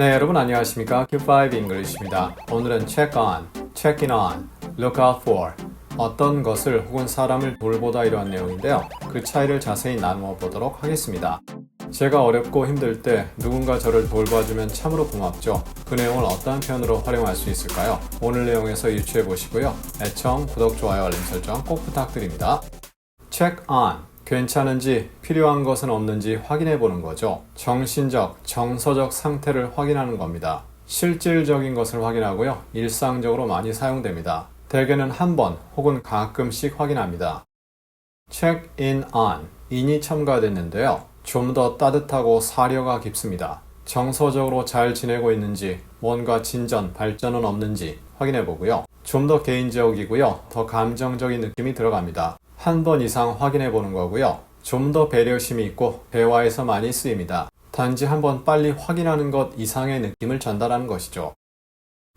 네, 여러분 안녕하십니까? Q5 English입니다. 오늘은 check on, check in on, look out for 어떤 것을 혹은 사람을 돌보다 이러한 내용인데요. 그 차이를 자세히 나누어 보도록 하겠습니다. 제가 어렵고 힘들 때 누군가 저를 돌봐주면 참으로 고맙죠. 그 내용을 어떠한 표현으로 활용할 수 있을까요? 오늘 내용에서 유추해 보시고요. 애청, 구독, 좋아요, 알림 설정 꼭 부탁드립니다. check on 괜찮은지 필요한 것은 없는지 확인해 보는 거죠. 정신적, 정서적 상태를 확인하는 겁니다. 실질적인 것을 확인하고요. 일상적으로 많이 사용됩니다. 대개는 한 번 혹은 가끔씩 확인합니다. check in on 인이 첨가됐는데요. 좀 더 따뜻하고 사려가 깊습니다. 정서적으로 잘 지내고 있는지 뭔가 진전, 발전은 없는지 확인해 보고요. 좀 더 개인적이고요. 더 감정적인 느낌이 들어갑니다. 한 번 이상 확인해 보는 거고요. 좀 더 배려심이 있고 대화에서 많이 쓰입니다. 단지 한 번 빨리 확인하는 것 이상의 느낌을 전달하는 것이죠.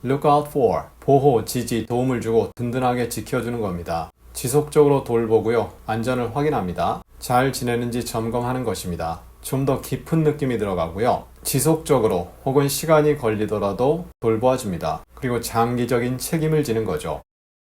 look out for 보호, 지지, 도움을 주고 든든하게 지켜주는 겁니다. 지속적으로 돌보고요. 안전을 확인합니다. 잘 지내는지 점검하는 것입니다. 좀 더 깊은 느낌이 들어가고요. 지속적으로 혹은 시간이 걸리더라도 돌보아 줍니다. 그리고 장기적인 책임을 지는 거죠.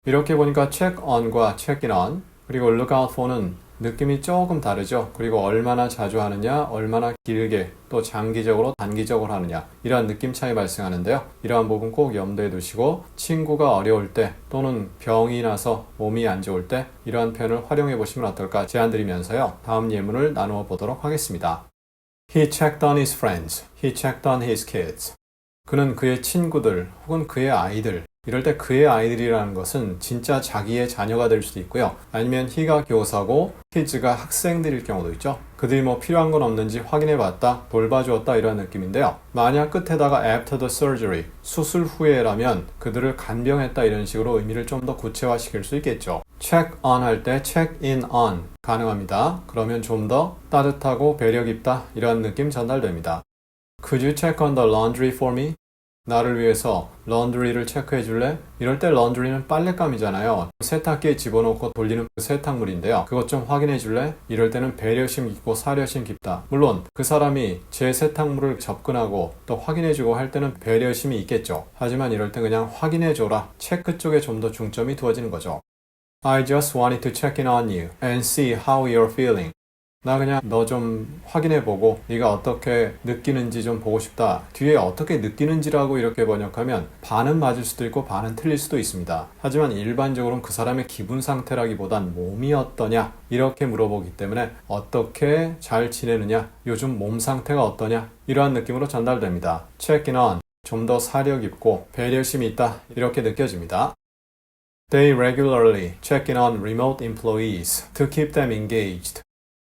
이렇게 보니까 check on과 check in on 그리고 look out for는 느낌이 조금 다르죠. 그리고 얼마나 자주 하느냐, 얼마나 길게 또 장기적으로 단기적으로 하느냐 이러한 느낌 차이 발생하는데요. 이러한 부분 꼭 염두에 두시고 친구가 어려울 때 또는 병이 나서 몸이 안 좋을 때 이러한 표현을 활용해 보시면 어떨까 제안 드리면서요. 다음 예문을 나누어 보도록 하겠습니다. He checked on his friends. He checked on his kids. 그는 그의 친구들 혹은 그의 아이들 이럴 때 그의 아이들이라는 것은 진짜 자기의 자녀가 될 수도 있고요. 아니면 he가 교사고 kids가 학생들일 경우도 있죠. 그들이 뭐 필요한 건 없는지 확인해 봤다, 돌봐주었다 이런 느낌인데요. 만약 끝에다가 after the surgery, 수술 후에라면 그들을 간병했다 이런 식으로 의미를 좀 더 구체화시킬 수 있겠죠. check on 할 때 check in on 가능합니다. 그러면 좀 더 따뜻하고 배려 깊다 이런 느낌 전달됩니다. Could you check on the laundry for me? 나를 위해서 런드리를 체크해 줄래? 이럴 때 런드리는 빨랫감이잖아요. 세탁기에 집어넣고 돌리는 그 세탁물인데요. 그것 좀 확인해 줄래? 이럴 때는 배려심 깊고 사려심 깊다. 물론 그 사람이 제 세탁물을 접근하고 또 확인해 주고 할 때는 배려심이 있겠죠. 하지만 이럴 때 그냥 확인해 줘라. 체크 쪽에 좀 더 중점이 두어지는 거죠. I just wanted to check in on you and see how you're feeling. 나 그냥 너 좀 확인해 보고 네가 어떻게 느끼는지 좀 보고 싶다. 뒤에 어떻게 느끼는지라고 이렇게 번역하면 반은 맞을 수도 있고 반은 틀릴 수도 있습니다. 하지만 일반적으로는 그 사람의 기분 상태라기보단 몸이 어떠냐 이렇게 물어보기 때문에 어떻게 잘 지내느냐 요즘 몸 상태가 어떠냐 이러한 느낌으로 전달됩니다. check in on 좀 더 사려 깊고 배려심이 있다 이렇게 느껴집니다. They regularly check in on remote employees to keep them engaged.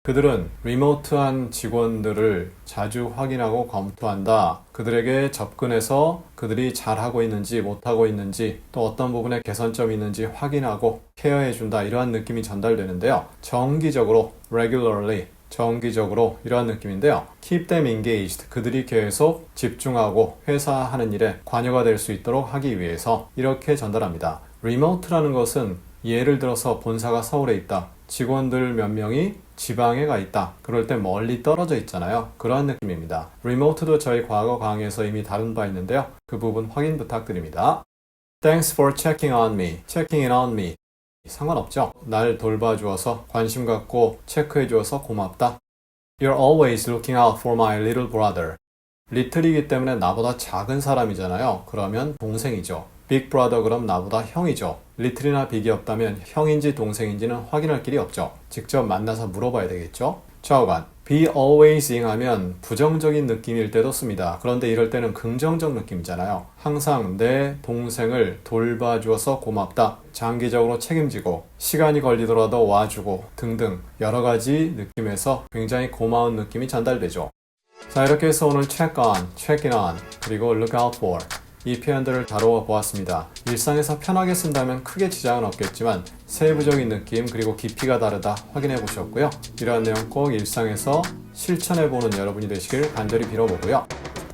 그들은 리모트한 직원들을 자주 확인하고 검토한다. 그들에게 접근해서 그들이 잘하고 있는지 못하고 있는지 또 어떤 부분에 개선점이 있는지 확인하고 케어해준다. 이러한 느낌이 전달되는데요. 정기적으로 regularly 정기적으로 이러한 느낌인데요. Keep them engaged. 그들이 계속 집중하고 회사 하는 일에 관여가 될 수 있도록 하기 위해서 이렇게 전달합니다. remote라는 것은 예를 들어서 본사가 서울에 있다. 직원들 몇 명이 지방에 가 있다. 그럴 때 멀리 떨어져 있잖아요. 그러한 느낌입니다. 리모트도 저희 과거 강의에서 이미 다룬 바 있는데요. 그 부분 확인 부탁드립니다. Thanks for checking on me. checking in on me. 상관없죠. 날 돌봐주어서 관심 갖고 체크해주어서 고맙다. You're always looking out for my little brother. 리틀이기 때문에 나보다 작은 사람이잖아요. 그러면 동생이죠. 빅 브라더 그럼 나보다 형이죠. 리틀이나 빅이 없다면 형인지 동생인지는 확인할 길이 없죠. 직접 만나서 물어봐야 되겠죠. 좌우간 be alwaysing 하면 부정적인 느낌일 때도 씁니다. 그런데 이럴 때는 긍정적 느낌이잖아요. 항상 내 동생을 돌봐주어서 고맙다. 장기적으로 책임지고 시간이 걸리더라도 와주고 등등 여러 가지 느낌에서 굉장히 고마운 느낌이 전달되죠. 자 이렇게 해서 오늘 check on, check in on 그리고 look out for 이 표현들을 다루어 보았습니다. 일상에서 편하게 쓴다면 크게 지장은 없겠지만 세부적인 느낌 그리고 깊이가 다르다 확인해 보셨고요. 이러한 내용 꼭 일상에서 실천해 보는 여러분이 되시길 간절히 빌어보고요.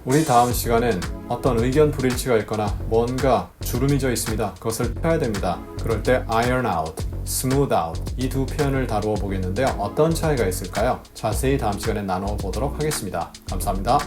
우리 다음 시간엔 어떤 의견 불일치가 있거나 뭔가 주름이 져 있습니다. 그것을 펴야 됩니다. 그럴 때 iron out, smooth out 이 두 표현을 다루어 보겠는데요. 어떤 차이가 있을까요? 자세히 다음 시간에 나눠 보도록 하겠습니다. 감사합니다.